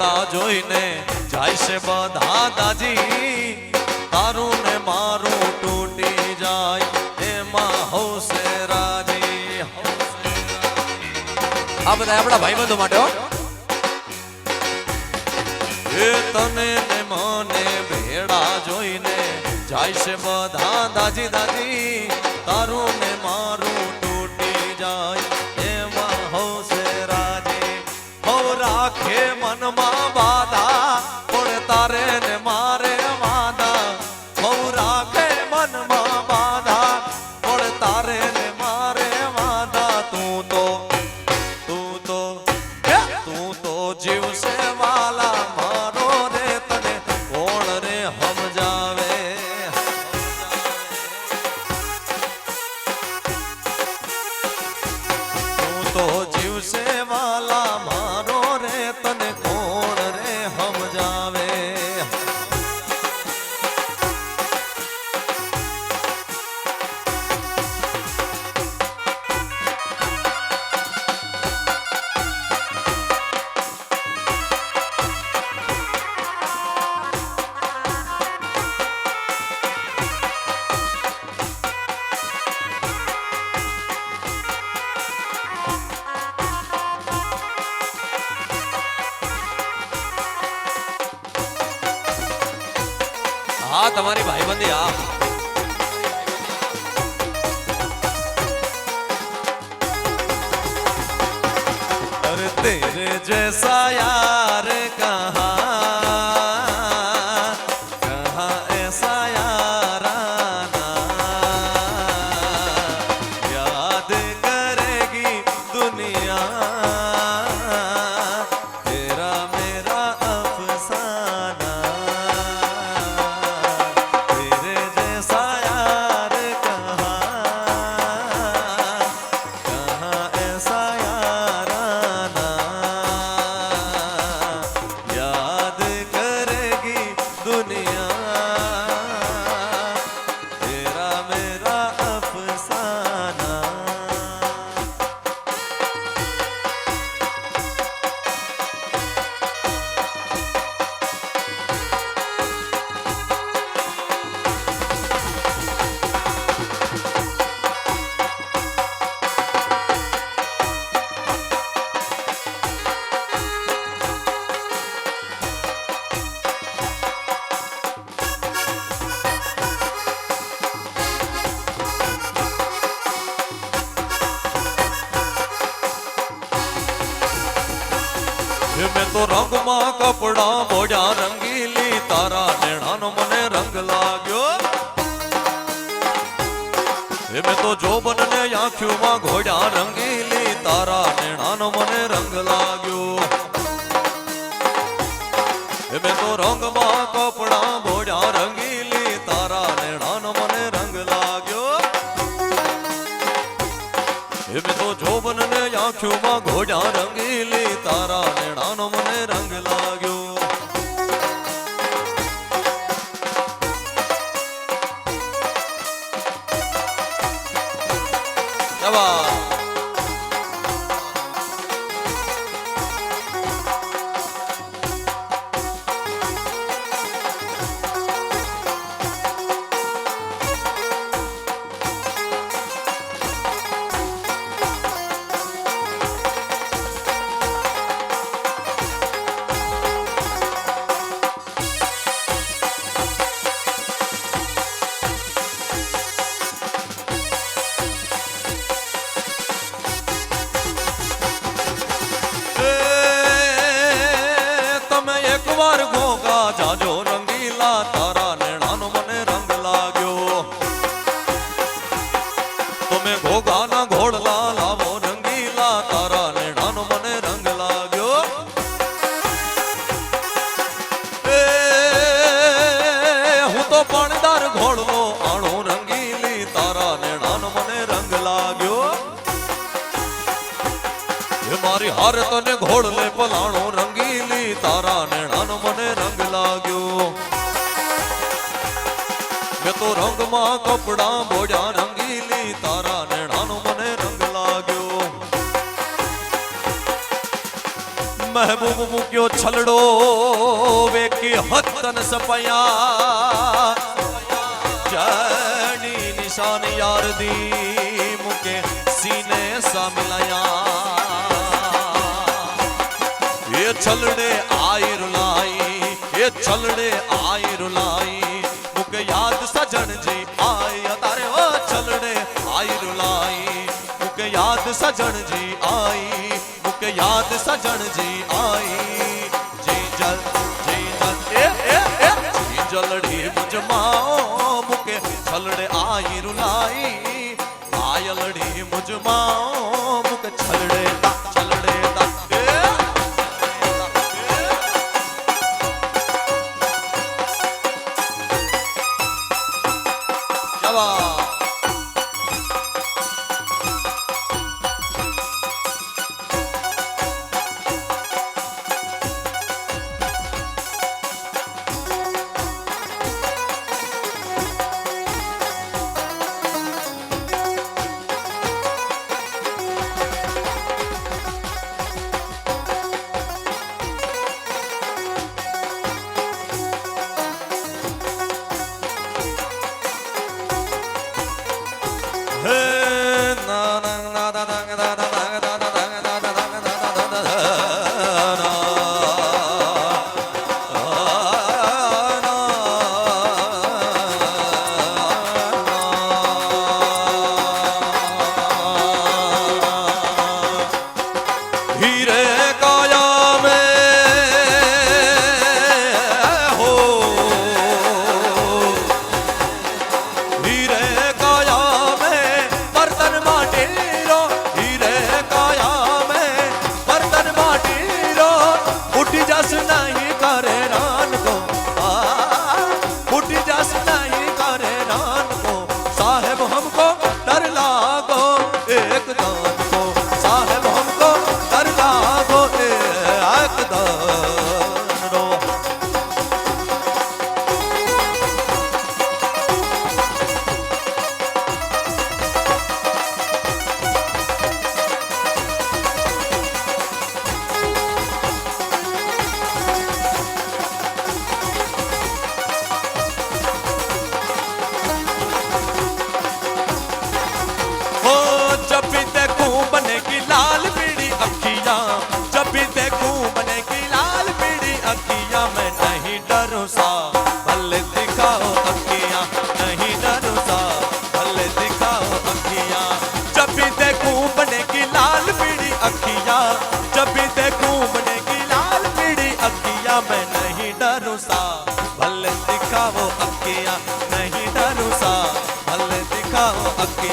ભેળા જોઈને જાય છે બધા દાજી. તારું ને મારું તૂટી જાય, એમાં હૌસે રાજી આ બધા આપણા ભાઈબંધો માટે એ તને ને મને ભેડા જોઈને જાય છે બધા દાજી દાજી. તારું ને મારું તૂટી જાય, એમાં હૌસે રાજી. હો રાખે મનમાં રાખે મનમાં જે સાયા એ મેં તો જોબન ને આંખીઓમાં ઘોડા રંગીલી, તારા નેણાનો મને રંગ લાગ્યો. એ મેં તો રંગમાં કપડા મોજા રંગીલી, તારા નેણાનો મને રંગ લાગ્યો. એ મેં તો જોબન ને આંખોમાં ઘોડા રંગીલી, તારા નેણાનો મને રંગ લાગ્યો. જવા એ એ મારી ઘોડ ને પલાણો રંગીલી, તારા નેણાનો મને રંગ લાગ્યો. મેં તો રંગમાં કપડા બોડ્યા રંગીલી, તારા નેણાનો મને રંગ લાગ્યો. મહેબૂબ મૂક્યો છલડો, વેકી હતન સપયા. જની નિશાન યાર દી મૂકે સીને સામિલાયા એ છલડે આયર લાઈ એ છલડે આયર લાઈ મુક યાદ સજણજી આય તારે ઓ છલડે આયર લાઈ મુક યાદ સજણજી આઈ મુક યાદ સજણજી આઈ જી જલ જી જલ એ એ એ જી જલડી મુજમાઓ મુકે છલડે આયર લાઈ આયલડી મુજમાઓ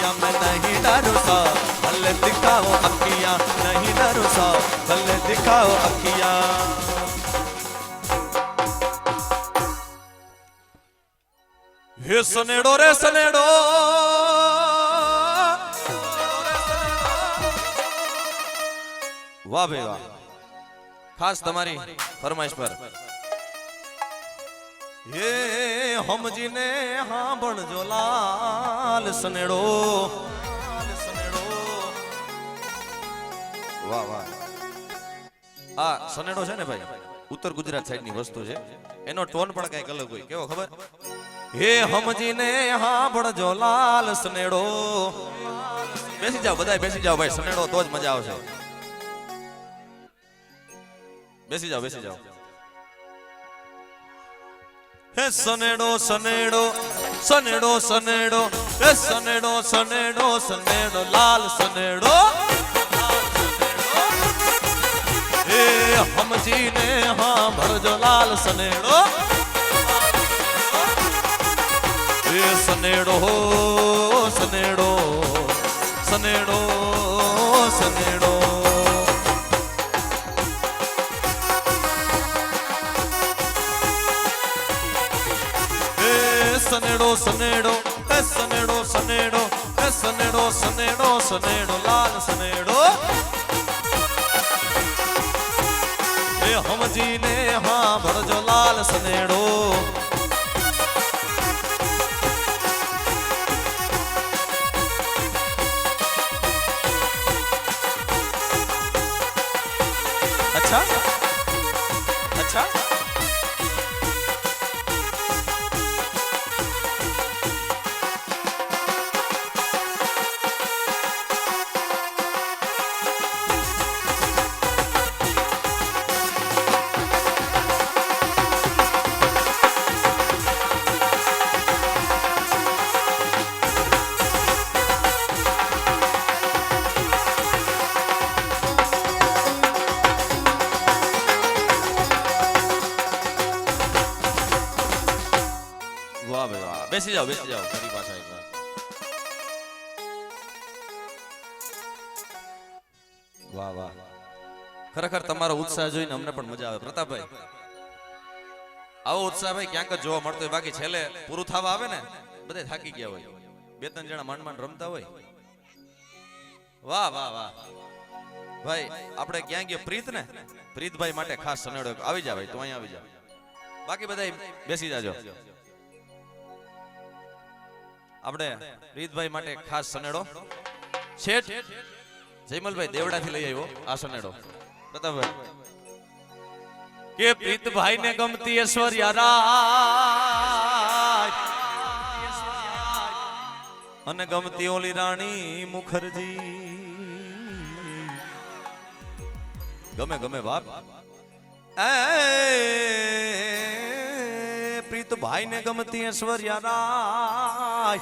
अखियाँ मैं नहीं डरू सा। भले दिखाओ अखियाँ नहीं डरू सा। भले दिखाओ अखियाँ हे सनेड़ो रे सनेड़ो। वाह भाई वाह। खास तुम्हारी फरमाइश पर। હે હમજીને હાંભળજો લાલ સનેડો. સનેડો વાહ વાહ. આ સનેડો છે ને ભાઈ ઉત્તર ગુજરાત સાઈડની વસ્તુ છે. એનો ટોન પણ કંઈક અલગ હોય કેવો ખબર? હે હમજીને હાંભળજો લાલ સનેડો. બેસી જાઓ બધાય બેસી જાઓ ભાઈ સનેડો તો જ મજા આવશે. બેસી જાઓ બેસી જાઓ. હે સનેડો સનેડો સનેડો સનેડો, હે સનેડો સનેડો સનેડો, લાલ સનેડો. હે હમજીને હા, ભરજો લાલ સનેડો. હે સનેડો સનેડો સનેડો સનેડો. સનેડો સનેડો એ સનેડો સનેડો એ સનેડો સનેડો સનેડો લાલ સનેડો એ હમજીને હા ભરજો લાલ સનેડો જાઓ બેસી જાઓ ફરી પાછા એકવાર વાહ વાહ ખરેખર તમારો ઉત્સાહ જોઈને અમને પણ મજા આવે. પ્રતાપભાઈ આવો ઉત્સાહ ભાઈ ક્યાંક જ જોવા મળતો હોય. બાકી છેલ્લે પૂરું થવા આવે ને બધે થાકી ગયા હોય. બે ત્રણ જણા માંડ માંડ રમતા હોય. વાહ વાહ વાહ. ભાઈ આપણે ક્યાં ગયો? પ્રીત ને? પ્રીતભાઈ માટે ખાસ સનેડો આવી જા ભાઈ તું અહીંયા આવી જા. બાકી બધા બેસી જાજો. આપણે રીતભાઈ માટે ખાસ સનેડો. શેઠ જયમલભાઈ દેવડાથી લઈ આવ્યો આ સનેડો. પ્રતાપભાઈ. કે પ્રીતભાઈ ને ગમતી ઐશ્વર્યા રાય. અને ગમતી ઓલી રાણી મુખર્જી. ગમે ગમે બાપ. એ પ્રીતભાઈ ને ગમતી ઐશ્વર્યા રાય.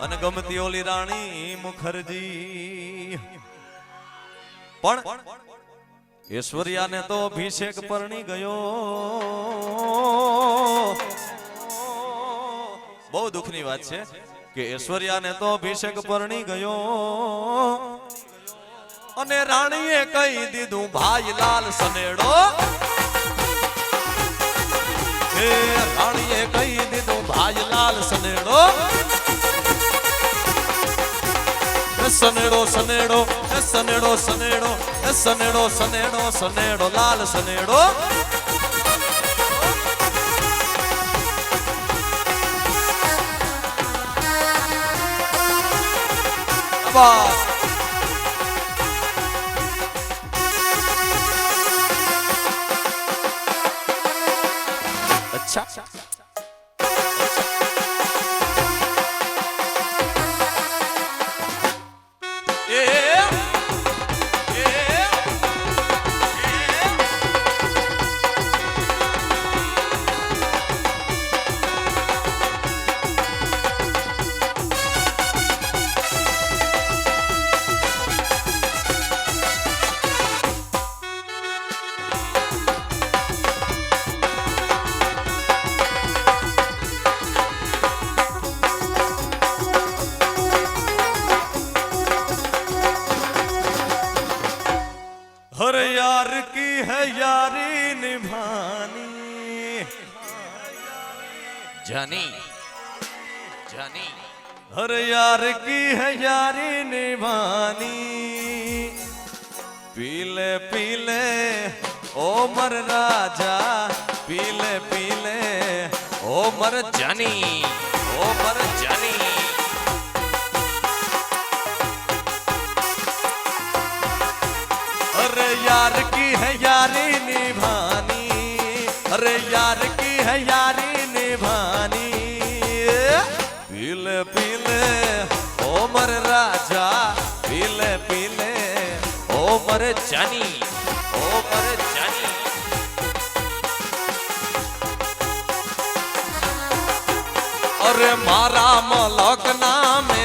અને ગમતી ઓલી રાણી મુખર્જી. પણ ઐશ્વર્યાને તો અભિષેક પરણી ગયો. બહુ દુઃખની વાત છે કે ઐશ્વર્યાને તો અભિષેક પરણી ગયો. અને રાણીએ કહી દીધું, ભાઈ લાલ સનેડો હે રાણીએ કહી દીધું ભાઈ લાલ સનેડો સનેડો સનેડો સનેડો સનેડો સનેડો સનેડો સનેડો, લાલ સનેડો. બસ. यार की है यारी निभानी। जानी। जानी। हर यार की है यारी निभानी। पीले पीले ओ मर राजा। पीले पीले ओ मर जानी। ओ मर जानी। यार મરજાની ઓ મરજાની અરે મારા મલક નામે